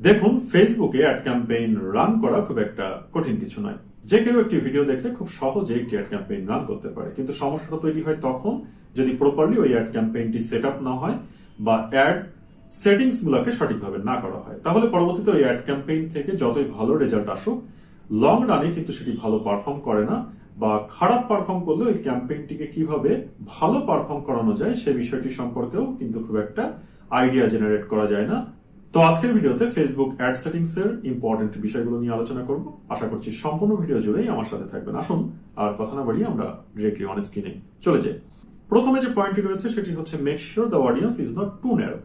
দেখুন ফেসবুকে ad campaign run করা খুব একটা কঠিন কিছু নয়। যে কেউ একটি ভিডিও দেখলে খুব সহজে একটি অ্যাড ক্যাম্পেইন রান করতে পারে। কিন্তু সমস্যাটা তৈরি হয় তখন যদি প্রপারলি ওই অ্যাড ক্যাম্পেইনটি সেট আপ না হয় বা অ্যাড সেটিংস গুলোকে সঠিকভাবে না করা হয়। তাহলে পরবর্তীতে ওই অ্যাড ক্যাম্পেইন থেকে যতই ভালো রেজাল্ট আসুক লং রানে কিন্তু সেটি ভালো পারফর্ম করে না বা খারাপ পারফর্ম করলে ওই ক্যাম্পেইনটিকে কীভাবে ভালো পারফর্ম করানো যায় সে বিষয়টি সম্পর্কেও কিন্তু খুব একটা আইডিয়া জেনারেট করা যায় না। তো আজকের ভিডিওতে ফেসবুক অ্যাড সেটিংস এর ইম্পর্টেন্ট বিষয়গুলো নিয়ে আলোচনা করব। আশা করছি সম্পূর্ণ ভিডিও জুড়েই আমার সাথে থাকবেন। আসুন আর কথা না বাড়িয়ে আমরা ডিরেক্টলি অন স্ক্রিনে চলে যাই। প্রথমে যে পয়েন্টটি রয়েছে সেটি হচ্ছে make sure the audience is not too narrow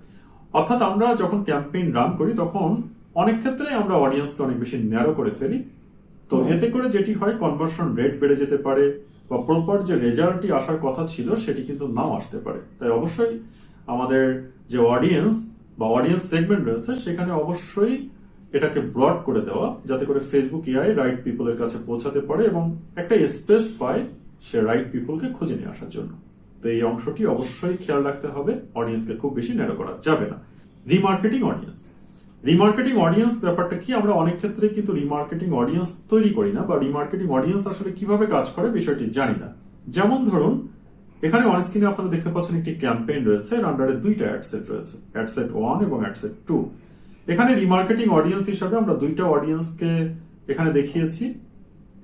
অর্থাৎ আমরা যখন ক্যাম্পেইন রান করি তখন অনেক ক্ষেত্রে আমরা অডিয়েন্সকে অনেক বেশি ন্যারো করে ফেলি। তো এতে করে যেটি হয় কনভার্সন রেট বেড়ে যেতে পারে বা প্রপার যে রেজাল্টটি আসার কথা ছিল সেটি কিন্তু নাও আসতে পারে। তাই অবশ্যই আমাদের যে অডিয়েন্স বা অডিয়েন্স সেগমেন্ট রয়েছে, সেখানে অবশ্যই এটাকে ব্রড করে দেওয়া, যাতে করে ফেসবুক এআই রাইট পিপলের কাছে পৌঁছাতে পারে এবং একটা স্পেস পায় সে রাইট পিপলকে খুঁজে নিয়ে আসার জন্য। তো এই অংশটি অবশ্যই খেয়াল রাখতে হবে অডিয়েন্সকে খুব বেশি ন্যারো করা যাবে না। রিমার্কেটিং অডিয়েন্স রিমার্কেটিং অডিয়েন্স ব্যাপারটা কি? আমরা অনেক ক্ষেত্রে কিন্তু রিমার্কেটিং অডিয়েন্স তৈরি করি না, বা রিমার্কেটিং অডিয়েন্স আসলে কীভাবে কাজ করে বিষয়টি জানি না। যেমন ধরুন এখানে অন স্ক্রিনে আপনারা দেখতে পাচ্ছেন একটি ক্যাম্পেইন রয়েছে, এর আন্ডারে দুইটা অ্যাডসেট রয়েছে অ্যাডসেট ওয়ান এবং অ্যাডসেট টু এখানে রিমার্কেটিং অডিয়েন্স হিসাবে আমরা দুইটা অডিয়েন্সকে এখানে দেখিয়েছি।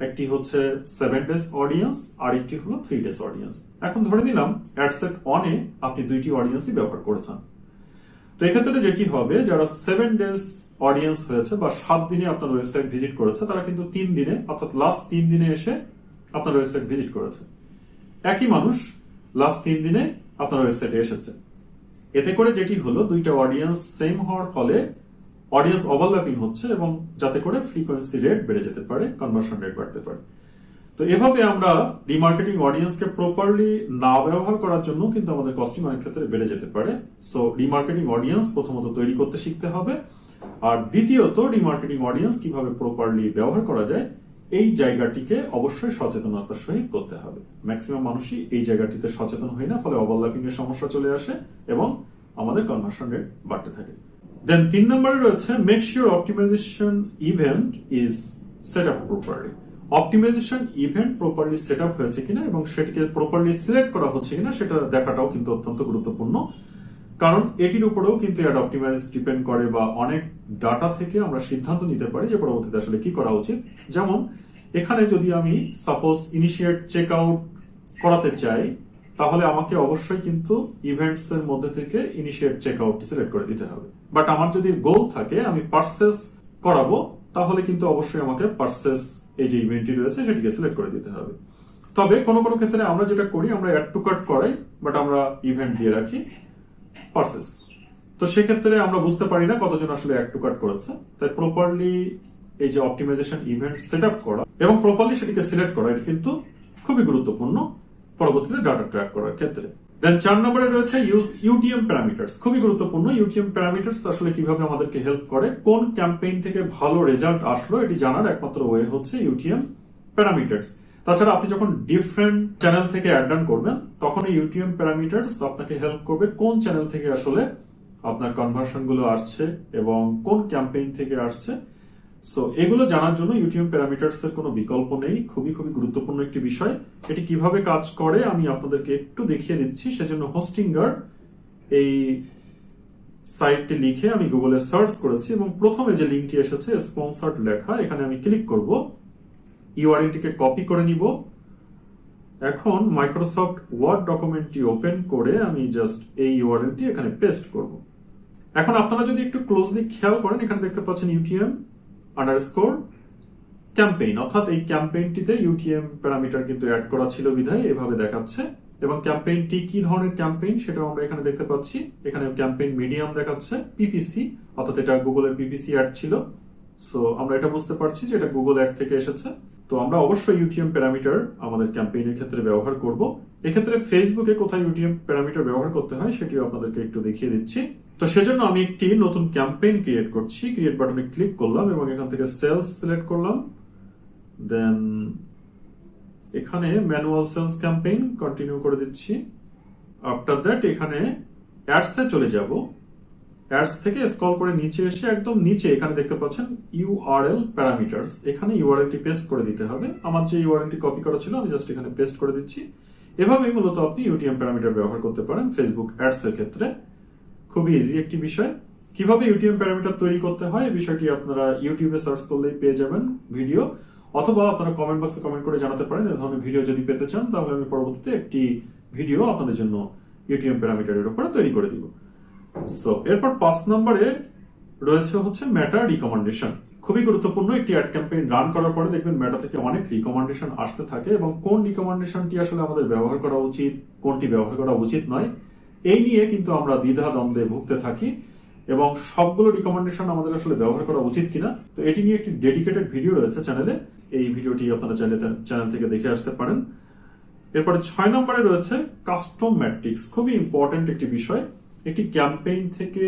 একটি হচ্ছে সেভেন ডেজ অডিয়েন্স আর একটি হলো থ্রি ডেজ অডিয়েন্স এখন ধরে নিলাম অ্যাডসেট অনে আপনি দুইটি অডিয়েন্সই ব্যবহার করেছেন। তো এক্ষেত্রে যেটি হবে, যারা সেভেন ডেজ অডিয়েন্স হয়েছে বা সাত দিনে আপনার ওয়েবসাইট ভিজিট করেছে, তারা কিন্তু তিন দিনে, অর্থাৎ লাস্ট তিন দিনে এসে আপনার ওয়েবসাইট ভিজিট করেছে। একই মানুষ লাস্ট তিন দিনে আপনার ওয়েবসাইটে এসেছে। এতে করে যেটি হলো, দুইটা অডিয়েন্স সেম হওয়ার ফলে অডিয়েন্স ওভারল্যাপিং হচ্ছে এবং যাতে করে ফ্রিকোয়েন্সি রেট বেড়ে যেতে পারে কনভার্সন রেট বাড়তে পারে। তো এভাবে আমরা রিমার্কেটিং অডিয়েন্সকে প্রপারলি না ব্যবহার করার জন্য কিন্তু আমাদের কস্টিং অনেক ক্ষেত্রে বেড়ে যেতে পারে। সো রিমার্কেটিং অডিয়েন্স প্রথমত তৈরি করতে শিখতে হবে। আর দ্বিতীয়ত রিমার্কেটিং অডিয়েন্স কীভাবে প্রপারলি ব্যবহার করা যায় এই জায়গাটিকে অবশ্যই সচেতনতার সহিত করতে হবে। ম্যাক্সিমাম মানুষই এই জায়গাটিতে সচেতন হয় না, ফলে ওভারল্যাপিং এর সমস্যা চলে আসে এবং আমাদের কনভার্সন রেট বাড়তে থাকে। দেন তিন নম্বরে রয়েছে make sure optimization event is set up properly optimization event properly set up হয়েছে কিনা এবং সেটিকে প্রপারলি সিলেক্ট করা হচ্ছে কিনা, সেটা দেখাটাও কিন্তু অত্যন্ত গুরুত্বপূর্ণ। কারণ এটির উপরেও কিন্তু অ্যাড অপটিমাইজ ডিপেন্ড করে বা অনেক ডাটা থেকে আমরা সিদ্ধান্ত নিতে পারি যে পরবর্তীতে আসলে কি করা উচিত। যেমন, এখানে যদি আমি সাপোজ ইনিশিয়েট চেক আউট করাতে চাই, তাহলে আমাকে অবশ্যই কিন্তু ইভেন্টস এর মধ্যে থেকে ইনিশিয়েট চেক আউট সিলেক্ট করে দিতে হবে। বাট আমার যদি গোল থাকে, আমি পার্সেস করাবো, তাহলে কিন্তু অবশ্যই আমাকে পার্সেস এই যে ইভেন্টটি রয়েছে, সেটিকে সিলেক্ট করে দিতে হবে। তবে কোনো কোনো ক্ষেত্রে আমরা যেটা করি, আমরা অ্যাড টু কাট করাই বাট আমরা ইভেন্ট দিয়ে রাখি। পার্সেস তো সেক্ষেত্রে আমরা বুঝতে পারি না কতজন আসলে অ্যাড টু কাট করেছে। তাই প্রপারলি এই যে অপটিমাইজেশন ইভেন্ট সেট আপ করা এবং প্রপারলি সেটিকে সিলেক্ট করা, এটা কিন্তু খুবই গুরুত্বপূর্ণ পরবর্তীতে ডাটা ট্র্যাক করার ক্ষেত্রে। দেন চার নম্বরে রয়েছে ইউজ ইউটিএম প্যারামিটার্স খুবই গুরুত্বপূর্ণ ইউটিএম প্যারামিটার্স আসলে কীভাবে আমাদেরকে হেল্প করে, কোন ক্যাম্পেইন থেকে ভালো রেজাল্ট আসলো, এটি জানার একমাত্র ওয়ে হচ্ছে ইউটিএম প্যারামিটার্স তাছাড়া আপনি যখন ডিফারেন্ট চ্যানেল থেকে অ্যাড করবেন তখন এই ইউটিএম প্যারামিটার্স আপনাকে হেল্প করবে কোন চ্যানেল থেকে আসলে আপনার কনভার্সনগুলো আসছে এবং কোন ক্যাম্পেইন থেকে আসছে। সো এগুলো জানার জন্য ইউটিউব প্যারামিটার্স এর কোনো বিকল্প নেই। খুবই খুবই গুরুত্বপূর্ণ একটি বিষয়। এটি কীভাবে কাজ করে আমি আপনাদেরকে একটু দেখিয়ে দিচ্ছি। সেজন্য হোস্টিঙ্গার এই সাইটটি লিখে আমি গুগলে সার্চ করেছি এবং প্রথমে যে লিঙ্কটি এসেছে স্পন্সার্ড লেখা, এখানে আমি ক্লিক করব। ইউআরএলটিকে কপি করে নিব। এখন মাইক্রোসফট ওয়ার্ড ডকুমেন্টটি ওপেন করে আমি জাস্ট এই ইউআরএলটি এখানে পেস্ট করব। এখন আপনারা যদি একটু ক্লোজলি খেয়াল করেন, এখানে দেখতে পাচ্ছেন ইউটিএম আন্ডারস্কোর ক্যাম্পেইন অর্থাৎ এই ক্যাম্পেইনটিতে ইউটিএম প্যারামিটার কিন্তু অ্যাড করা ছিল বিধায়, এভাবে দেখাচ্ছে। এবং ক্যাম্পেইনটি কি ধরনের ক্যাম্পেইন সেটাও আমরা এখানে দেখতে পাচ্ছি। এখানে ক্যাম্পেইন মিডিয়াম দেখাচ্ছে পিপিসি অর্থাৎ এটা গুগলের পিপিসি অ্যাড ছিল। সো আমরা এটা বুঝতে পারছি যে এটা গুগল অ্যাড থেকে এসেছে। তো আমরা অবশ্যই ইউটিএম প্যারামিটার আমাদের ক্যাম্পেইনের ক্ষেত্রে ব্যবহার করব। এক্ষেত্রে ফেসবুকে কোথায় ইউটিএম প্যারামিটার ব্যবহার করতে হয় সেটিও আপনাদেরকে একটু দেখিয়ে দিচ্ছি। তো সেজন্য আমি একটি নতুন ক্যাম্পেইন ক্রিয়েট করছি। ক্রিয়েট বাটনে ক্লিক করলাম এবং এখান থেকে সেলস সিলেক্ট করলাম। দেন এখানে ম্যানুয়াল সেলস ক্যাম্পেইন কন্টিনিউ করে দিচ্ছি। আফটার দ্যাট এখানে অ্যাডসে চলে যাব। অ্যাডস থেকে স্কল করে নিচে এসে একদম নিচে এখানে দেখতে পাচ্ছেন ইউআরএল প্যারামিটারস এখানে ইউআরএলটি পেস্ট করে দিতে হবে। আমার যে ইউআরএলটি কপি করা ছিল, আমি জাস্ট এখানে পেস্ট করে দিচ্ছি। এভাবেই মূলত আপনি ইউটিএম প্যারামিটার ব্যবহার করতে পারেন ফেসবুক অ্যাডস এর ক্ষেত্রে। খুবই ইজি একটি বিষয়। কীভাবে ইউটিএম প্যারামিটার তৈরি করতে হয় এই বিষয়টি আপনারা ইউটিউবে সার্চ করলেই পেয়ে যাবেন ভিডিও অথবা আপনারা কমেন্ট বক্সে কমেন্ট করে জানাতে পারেন এই ধরনের ভিডিও যদি পেতে চান, তাহলে আমি পরবর্তীতে একটি ভিডিও আপনাদের জন্য ইউটিএম প্যারামিটারের উপরে তৈরি করে দিব। সো এরপর পাঁচ নম্বরে রয়েছে হচ্ছে মেটা রিকমেন্ডেশন খুবই গুরুত্বপূর্ণ একটি অ্যাড ক্যাম্পেইন রান করার পরে দেখবেন ম্যাটা থেকে অনেক রিকমেন্ডেশন আসতে থাকে এবং কোন রিকমেন্ডেশনটি আসলে আমাদের ব্যবহার করা উচিত, কোনটি ব্যবহার করা উচিত নয়, এই নিয়ে কিন্তু আমরা দ্বিধা দ্বন্দ্বে ভুগতে থাকি এবং সবগুলো রিকমেন্ডেশন আমাদের আসলে ব্যবহার করা উচিত কিনা। তো এটি নিয়ে একটি ডেডিকেটেড ভিডিও রয়েছে চ্যানেলে, এই ভিডিওটি আপনারা চ্যানেল থেকে দেখে আসতে পারেন। এরপরে ছয় নম্বরে রয়েছে কাস্টম ম্যাট্রিক্স খুবই ইম্পর্টেন্ট একটি বিষয়। একটি ক্যাম্পেইন থেকে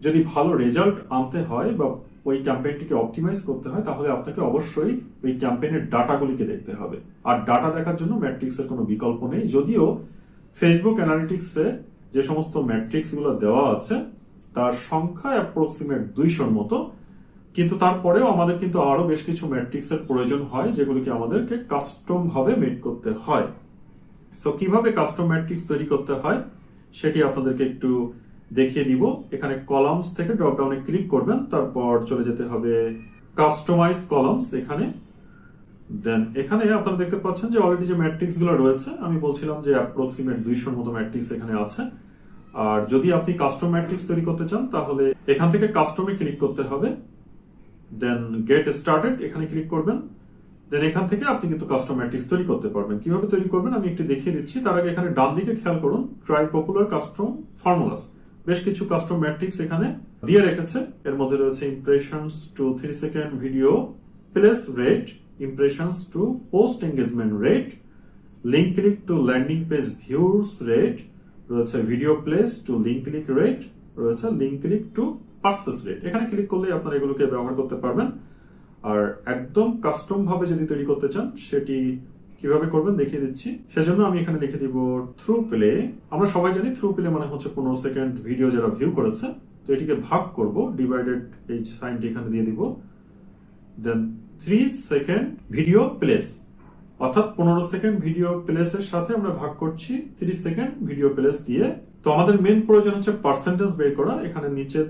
যদি ভালো রেজাল্ট আনতে হয় বা ওই ক্যাম্পেইনটিকে অপটিমাইজ করতে হয়, তাহলে আপনাকে অবশ্যই ওই ক্যাম্পেইনের ডাটাগুলিকে দেখতে হবে। আর ডাটা দেখার জন্য ম্যাট্রিক্সের কোনো বিকল্প নেই। যদিও ফেসবুক অ্যানালিটিক্সে যে সমস্ত ম্যাট্রিক্সগুলো দেওয়া আছে, তার সংখ্যা অ্যাপ্রক্সিমেট দুইশোর মতো। কিন্তু তারপরেও আমাদের কিন্তু আরও বেশ কিছু ম্যাট্রিক্স এর প্রয়োজন হয়, যেগুলিকে আমাদেরকে কাস্টম ভাবে মেড করতে হয়। সো কীভাবে কাস্টম ম্যাট্রিক্স তৈরি করতে হয়? সেটি আপনাদেরকে একটু দেখিয়ে দিব। এখানে কলামস থেকে ড্রপ ডাউনে ক্লিক করবেন, তারপর চলে যেতে হবে কাস্টমাইজ কলামস এখানে। দেন এখানে আপনারা দেখতে পাচ্ছেন যে অলরেডি যে ম্যাট্রিক্সগুলো রয়েছে, আমি বলছিলাম যে অ্যাপ্রক্সিমেট দুইশোর মতো ম্যাট্রিক্স এখানে আছে। আর যদি আপনি কাস্টম ম্যাট্রিক্স তৈরি করতে চান, তাহলে এখান থেকে কাস্টমে ক্লিক করতে হবে। দেন গেট স্টার্টেড এখানে ক্লিক করবেন। দেন এখান থেকে আপনি কিন্তু কাস্টম ম্যাট্রিক্স তৈরি করতে পারবেন। কীভাবে তৈরি করবেন আমি একটু দেখিয়ে দিচ্ছি। তার আগে এখানে ডান দিকে খেয়াল করুন ট্রাই পপুলার কাস্টম ফর্মুলাস বেশ কিছু কাস্টম ম্যাট্রিক্স এখানে দিয়ে রেখেছে। এর মধ্যে রয়েছে impressions to three second video plays rate impressions to post engagement rate link click to landing page views rate রয়েছে video plays to link click rate রয়েছে link click to purchase rate এখানে click করলে আপনারা এগুলোকে ব্যবহার করতে পারবেন। আর একদম কাস্টম ভাবে যদি তৈরি করতে চান, সেটি কীভাবে করবেন দেখিয়ে দিচ্ছি। সেজন্য আমি এখানে লিখে দিব থ্রু প্লে আমরা সবাই জানি থ্রু প্লে মানে হচ্ছে পনেরো সেকেন্ড ভিডিও যারা ভিউ করেছে, তো এটিকে ভাগ করব ডিভাইডেড এই সাইনটি এখানে দিয়ে দিব। Then three second video plays অর্থাৎ পনেরো সেকেন্ড ভিডিও প্লেসের সাথে আমরা ভাগ করছি তিরিশ সেকেন্ড ভিডিও প্লেস দিয়ে। তো আমাদের মেন প্রয়োজন হচ্ছে পার্সেন্টেজ বের করা, এখানে নিচে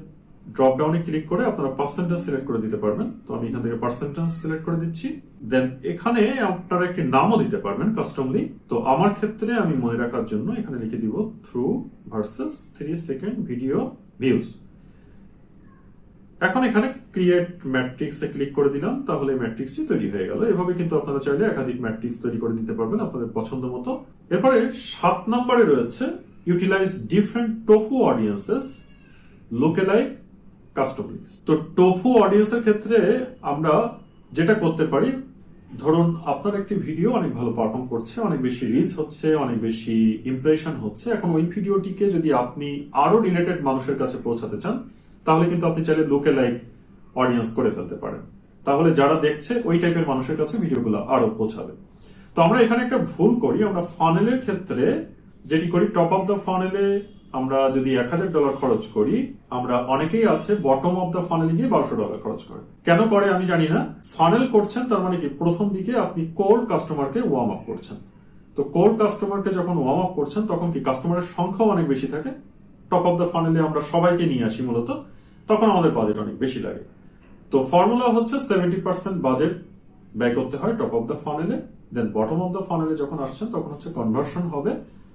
ড্রপ ডাউনে ক্লিক করে আপনারা পার্সেন্টেজ সিলেক্ট করে দিতে পারবেন। তো আমি এখান থেকে পার্সেন্টেজ সিলেক্ট করে দিচ্ছি। দেন এখানে আপনারা একটি নামও দিতে পারবেন কাস্টমলি তো আমার ক্ষেত্রে আমি মনে রাখার জন্য এখানে লিখে দিব through versus three second video views এখন এখানে ক্রিয়েট ম্যাট্রিক্স এ ক্লিক করে দিলাম, তাহলে ম্যাট্রিক্সটি তৈরি হয়ে গেল। এভাবে কিন্তু আপনারা চাইলে একাধিক ম্যাট্রিক্স তৈরি করে দিতে পারবেন আপনাদের পছন্দ মতো। এরপরে সাত নম্বরে রয়েছে utilize different TOFU audiences lookalike custom তো টোফু অডিয়েন্সের ক্ষেত্রে আমরা যেটা করতে পারি, ধরুন আপনার একটি ভিডিও অনেক ভালো পারফর্ম করছে, অনেক বেশি রিচ হচ্ছে, অনেক বেশি ইমপ্রেশন হচ্ছে। এখন ওই ভিডিওটিকে যদি আপনি আরও রিলেটেড মানুষের কাছে পৌঁছাতে চান, তাহলে কিন্তু আপনি চাইলে লোকে লাইক অডিয়েন্স করে ফেলতে পারেন। তাহলে যারা দেখছে, ওই টাইপের মানুষের কাছে ভিডিওগুলো আরও পৌঁছাবে। তো আমরা এখানে একটা ভুল করি। আমরা ফানেলের ক্ষেত্রে যেটি করি টপ অফ দ্য ফানেলে আমরা যদি এক হাজার ডলার খরচ করি, আমরা অনেকেই আছে বটম অফ দ্য ফানেলে গিয়ে বারোশো ডলার খরচ করে। কেন করে আমি জানি না। ফানেল করছেন, তার মানে কি? প্রথম দিকে আপনি কোল্ড কাস্টমারকে ওয়ার্ম আপ করছেন। তো কোল্ড কাস্টমারকে যখন ওয়ার্ম আপ করছেন, তখন কি কাস্টমারের সংখ্যাও অনেক বেশি থাকে? টপ অফ দ্য ফানেলে আমরা সবাইকে নিয়ে আসি মূলত, তখন আমাদের বাজেট অনেক বেশি লাগে। তো ফর্মুলা হচ্ছে সেভেন্টি পার্সেন্ট বাজেট ব্যয় করতে হয় টপ অফ দ্য ফানেলে দেন বটম অফ দ্য ফানেলে যখন আসছেন, তখন হচ্ছে কনভার্সন হবে।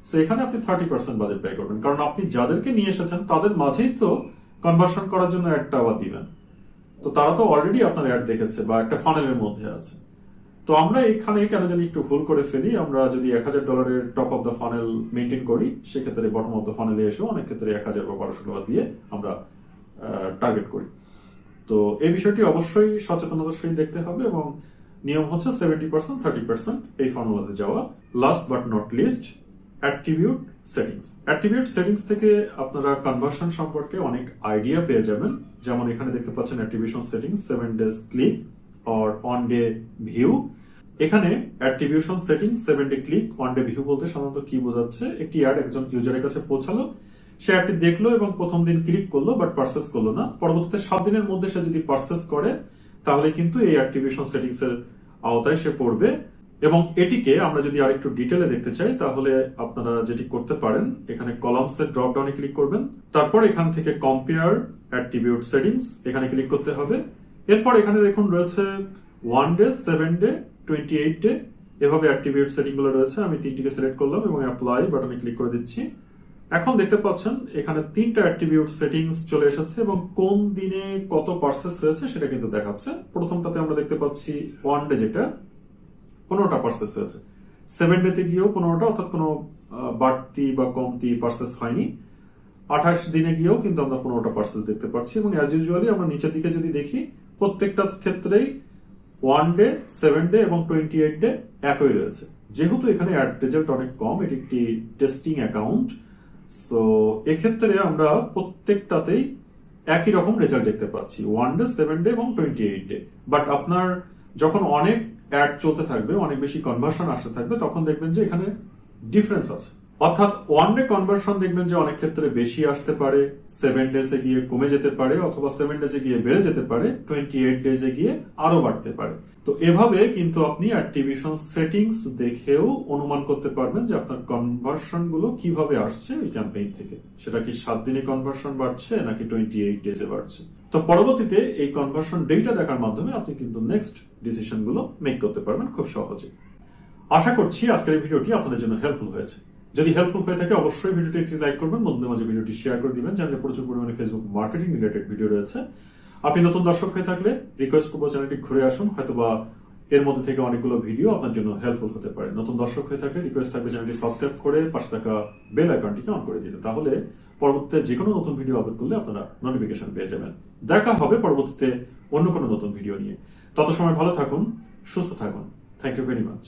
সো এখানে আপনি থার্টি পার্সেন্ট বাজেট ব্যয় করবেন। কারণ আপনি যাদেরকে নিয়ে এসেছেন, তাদের মাঝেই তো কনভার্সন করার জন্য একটা আবার দিবেন। তো তারা তো অলরেডি আপনার অ্যাড দেখেছে বা একটা ফানেলের মধ্যে আছে। তো আমরা এখানে কেন জানি একটু ভুল করে ফেলি। আমরা যদি এক হাজার ডলারের top of the funnel maintain করি, সেক্ষেত্রে বটম অফ দ্য ফানেলে এসেও অনেক ক্ষেত্রে এক হাজার বা বারোশো ডলার দিয়ে আমরা টার্গেট করি। তো এই বিষয়টি অবশ্যই সচেতনতার সহিত দেখতে হবে এবং নিয়ম হচ্ছে সেভেন্টি পার্সেন্ট থার্টি পার্সেন্ট এই ফর্মুলাতে যাওয়া। Last but not least attribute settings attribute settings থেকে আপনারা কনভার্সন সম্পর্কে অনেক আইডিয়া পেয়ে যাবেন। যেমন এখানে দেখতে পাচ্ছেন attribution settings seven days click or one day view এখানে attribution setting seven day click one day view বলতে সাধারণত কি বোঝাচ্ছে? একটি অ্যাড একজন ইউজারের কাছে পৌঁছালো, সে অ্যাডটি দেখল এবং প্রথম দিন ক্লিক করল বাট পার্সেস করল না। পরবর্তীতে সাত দিনের মধ্যে সে যদি পার্সেস করে, তাহলে কিন্তু এই অ্যাক্টিভেশন সেটিংস এর আওতায় সে পড়বে। এবং এটিকে আমরা যদি আর আরেকটু ডিটেলে দেখতে চাই, তাহলে আপনারা যেটি করতে পারেন, এখানে কলামস এর ড্রপ ডাউনে ক্লিক করবেন। তারপর এখান থেকে কম্পেয়ার অ্যাট্রিবিউট সেটিংস এখানে ক্লিক করতে হবে। এরপর এখানে দেখুন রয়েছে one day seven day twenty eight day এভাবে অ্যাট্রিবিউট সেটিংগুলো রয়েছে। আমি তিনটিকে সিলেক্ট করলাম এবং অ্যাপ্লাই বাটনে ক্লিক করে দিচ্ছি। এখন দেখতে পাচ্ছেন, এখানে তিনটা অ্যাট্রিবিউট সেটিংস চলে এসেছে এবং কোন দিনে কত পার্সেস হয়েছে সেটা কিন্তু দেখাচ্ছে। প্রথমটাতে আমরা দেখতে পাচ্ছি ওয়ান ডে যেটা। পনেরোটা পার্সেস হয়েছে। সেভেন ডেতে গিয়েও পনেরোটা, অর্থাৎ কোনো বাড়তি বা কমতি পার্সেস হয়নি। আঠাশ দিনে গিয়েও কিন্তু আমরা পনেরোটা পার্সেস দেখতে পাচ্ছি এবং অ্যাজ ইউজুয়ালি আমরা নিচের দিকে যদি দেখি, প্রত্যেকটা ক্ষেত্রেই ওয়ান ডে সেভেন ডে এবং টোয়েন্টি এইট ডে একই রয়েছে। যেহেতু এখানে অ্যাড রেজাল্ট অনেক কম, এটি একটি টেস্টিং অ্যাকাউন্ট সো এক্ষেত্রে আমরা প্রত্যেকটাতেই একই রকম রেজাল্ট দেখতে পাচ্ছি। ওয়ান ডে সেভেন ডে এবং টোয়েন্টি এইট ডে বাট আপনার যখন অনেক অ্যাড চলতে থাকবে, অনেক বেশি কনভার্সন আসতে থাকবে, তখন দেখবেন যে এখানে ডিফারেন্স আছে। অর্থাৎ ওয়ান ডে কনভার্সন দেখবেন যে অনেক ক্ষেত্রে বেশি আসতে পারে সেভেন ডেজে গিয়ে কমে যেতে পারে, অথবা সেভেন ডেজে গিয়ে বেড়ে যেতে পারে টোয়েন্টি এইট ডেজে গিয়ে আরও বাড়তে পারে। তো এভাবে কিন্তু আপনি অ্যাক্টিভিশন সেটিংস দেখেও অনুমান করতে পারবেন যে আপনার কনভার্সনগুলো কীভাবে আসছে ওই ক্যাম্পেইন থেকে। সেটা কি সাত দিনে কনভার্সন বাড়ছে, নাকি টোয়েন্টি এইট ডেজে বাড়ছে? তো পরবর্তীতে এই কনভার্সন ডেটা দেখার মাধ্যমে আপনি কিন্তু নেক্সট ডিসিশনগুলো মেক করতে পারবেন খুব সহজে। আশা করছি আজকের এই ভিডিওটি আপনাদের জন্য হেল্পফুল হয়েছে। যদি হেল্পফুল হয়ে থাকে অবশ্যই ভিডিওটি একটি লাইক করবেন, বন্ধুদের মাঝে ভিডিওটি শেয়ার করে দিবেন, জানলে প্রচুর পরিমাণে ফেসবুক মার্কেটিং রিলেটেড ভিডিও রয়েছে। আপনি নতুন দর্শক হয়ে থাকলে রিকোয়েস্ট করব চ্যানেলটি ঘুরে আসুন, হয়তোবা এর মধ্যে থেকে অনেকগুলো ভিডিও আপনার জন্য হেল্পফুল হতে পারে। নতুন দর্শক হয়ে থাকলে রিকোয়েস্ট থাকবে চ্যানেলটি সাবস্ক্রাইব করে পাশে থাকা বেল আইকনটিকে অন করে দিন তাহলে পরবর্তীতে যে কোনো নতুন ভিডিও আপলোড করলে আপনারা নোটিফিকেশন পেয়ে যাবেন। দেখা হবে পরবর্তীতে অন্য কোনো নতুন ভিডিও নিয়ে। তত সময় ভালো থাকুন, সুস্থ থাকুন। Thank you very much